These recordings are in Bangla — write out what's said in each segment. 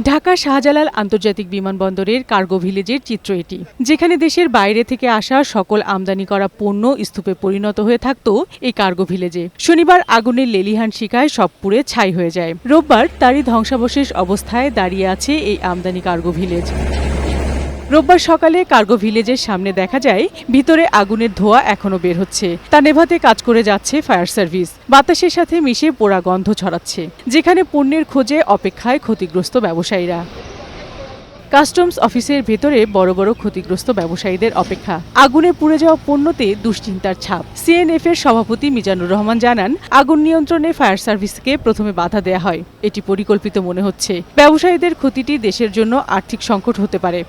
ঢাকা শাহজালাল আন্তর্জাতিক বিমানবন্দরের কার্গো ভিলেজের চিত্র এটি, যেখানে দেশের বাইরে থেকে আসা সকল আমদানি করা পণ্য স্তূপে পরিণত হয়ে থাকত এই কার্গো ভিলেজে। শনিবার আগুনের লেলিহান শিকায় সব পুড়ে ছাই হয়ে যায়। রোববার তারই ধ্বংসাবশেষ অবস্থায় দাঁড়িয়ে আছে এই আমদানি কার্গো ভিলেজ। রোববার সকালে কার্গো ভিলেজের সামনে দেখা যায়, ভিতরে আগুনের ধোঁয়া এখনও বের হচ্ছে। তা নেভাতে কাজ করে যাচ্ছে ফায়ার সার্ভিস। বাতাসের সাথে মিশে পোড়া গন্ধ ছড়াচ্ছে, যেখানে পণ্যের খোঁজে অপেক্ষায় ক্ষতিগ্রস্ত ব্যবসায়ীরা। কাস্টমস অফিসের ভেতরে বড় বড় ক্ষতিগ্রস্ত ব্যবসায়ীদের অপেক্ষা। আগুনে পুড়ে যাওয়া পণ্যতে দুশ্চিন্তার ছাপ। সিএনএফ এর সভাপতি মিজানুর রহমান জানান, আগুন নিয়ন্ত্রণে ফায়ার সার্ভিসকে প্রথমে বাধা দেয়া হয়। এটি পরিকল্পিত মনে হচ্ছে। ব্যবসায়ীদের ক্ষতিটি দেশের জন্য আর্থিক সংকট হতে পারে।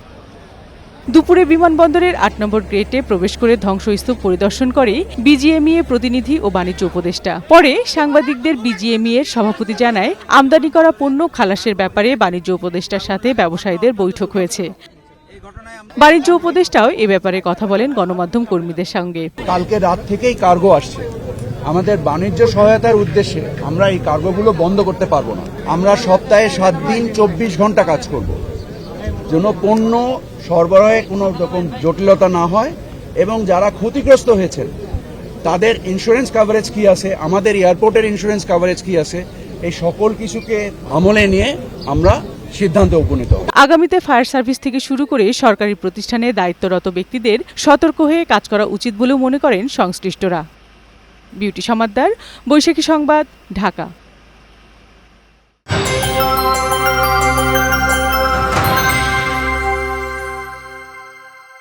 দুপুরে বিমানবন্দরের আট নম্বর গেটে প্রবেশ করে ধ্বংসস্তূপ পরিদর্শন করে বিজিএমইএ প্রতিনিধি ও বাণিজ্য উপদেষ্টা। পরে সাংবাদিকদের বিজিএমইএ এর সভাপতি জানায়, আমদানি করা পণ্য খালাসের ব্যাপারে বাণিজ্য উপদেষ্টার সাথে ব্যবসায়ীদের বৈঠক হয়েছে। বাণিজ্য উপদেষ্টাও এ ব্যাপারে কথা বলেন গণমাধ্যম কর্মীদের সঙ্গে। কালকে রাত থেকেই কার্গো আসছে। আমাদের বাণিজ্য সহায়তার উদ্দেশ্যে আমরা এই কার্গোগুলো বন্ধ করতে পারব না। আমরা সপ্তাহে সাত দিন, চব্বিশ ঘণ্টা কাজ করব। যেন পণ্য সরবরাহে কোনো রকম জটিলতা না হয় এবং যারা ক্ষতিগ্রস্ত হয়েছেন, তাদের ইন্স্যুরেন্স কাভারেজ কি আছে, আমাদের এয়ারপোর্টের ইন্স্যুরেন্স কাভারেজ কি আছে, এই সকল কিছুকে আমলে নিয়ে আমরা সিদ্ধান্তে উপনীত আগামীতে ফায়ার সার্ভিস থেকে শুরু করে সরকারি প্রতিষ্ঠানে দায়িত্বরত ব্যক্তিদের সতর্ক হয়ে কাজ করা উচিত বলেও মনে করেন সংশ্লিষ্টরা। বিউটি সমাদ্দার, বৈশাখী সংবাদ, ঢাকা।